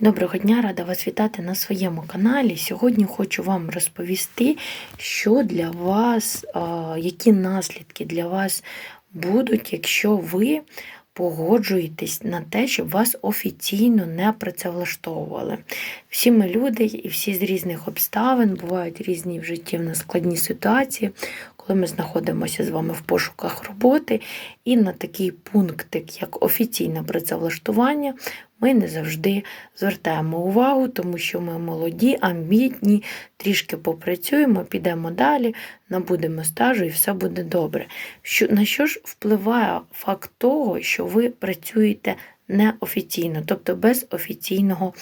Доброго дня, рада вас вітати на своєму каналі. Сьогодні хочу вам розповісти, що для вас, які наслідки для вас будуть, якщо ви погоджуєтесь на те, щоб вас офіційно не працевлаштовували. Всі ми люди і всі з різних обставин, бувають різні в житті в нас складні ситуації, коли ми знаходимося з вами в пошуках роботи, і на такий пунктик, як офіційне працевлаштування, ми не завжди звертаємо увагу, тому що ми молоді, амбітні, трішки попрацюємо, підемо далі, набудемо стажу і все буде добре. Що, на що ж впливає факт того, що ви працюєте неофіційно, тобто без офіційного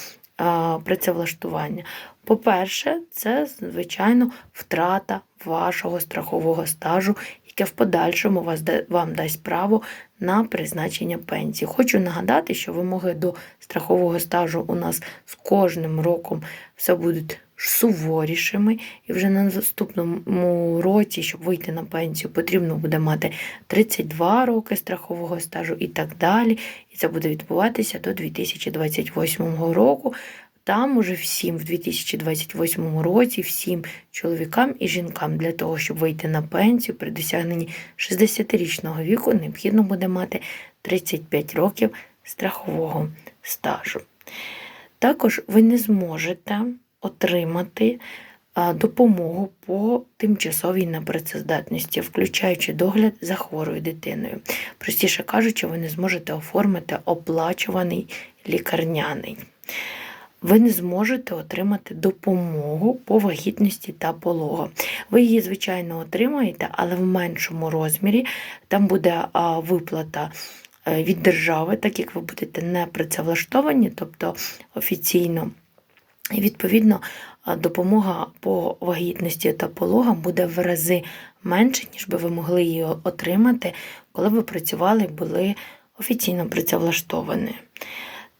працевлаштування? По-перше, це, звичайно, втрата вашого страхового стажу, яке в подальшому вас, вам дасть право на призначення пенсії. Хочу нагадати, що вимоги до страхового стажу у нас з кожним роком все будуть суворішими, і вже на наступному році, щоб вийти на пенсію, потрібно буде мати 32 роки страхового стажу і так далі. І це буде відбуватися до 2028 року. Там уже всім в 2028 році, всім чоловікам і жінкам для того, щоб вийти на пенсію при досягненні 60-річного віку, необхідно буде мати 35 років страхового стажу. Також ви не зможете отримати допомогу по тимчасовій непрацездатності, включаючи догляд за хворою дитиною. Простіше кажучи, ви не зможете оформити оплачуваний лікарняний. Ви не зможете отримати допомогу по вагітності та пологам. Ви її, звичайно, отримаєте, але в меншому розмірі. Там буде виплата е, від держави, так як ви будете не працевлаштовані, тобто офіційно. І відповідно допомога по вагітності та пологам буде в рази менше, ніж би ви могли її отримати, коли ви працювали і були офіційно працевлаштовані.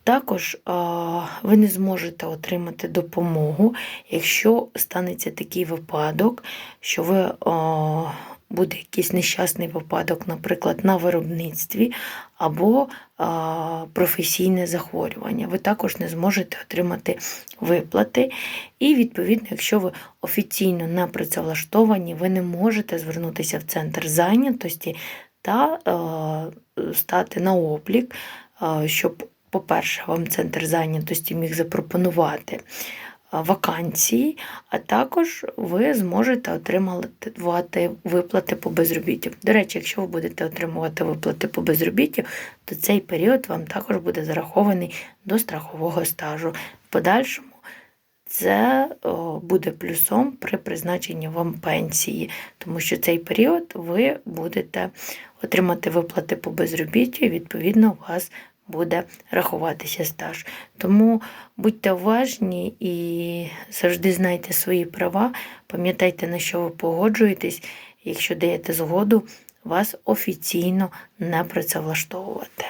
Також ви не зможете отримати допомогу, якщо станеться такий випадок, що ви буде якийсь нещасний випадок, наприклад, на виробництві або а, професійне захворювання. Ви також не зможете отримати виплати. І, відповідно, якщо ви офіційно не працевлаштовані, ви не можете звернутися в центр зайнятості та е, стати на облік, е, щоб по-перше, вам центр зайнятості міг запропонувати а, вакансії, а також ви зможете отримувати виплати по безробіттю. До речі, якщо ви будете отримувати виплати по безробіттю, то цей період вам також буде зарахований до страхового стажу. В подальшому це буде плюсом при призначенні вам пенсії, тому що цей період ви будете отримати виплати по безробіттю, і відповідно у вас буде рахуватися стаж. Тому будьте уважні і завжди знайте свої права, пам'ятайте, на що ви погоджуєтесь, якщо даєте згоду, вас офіційно не працевлаштовувати.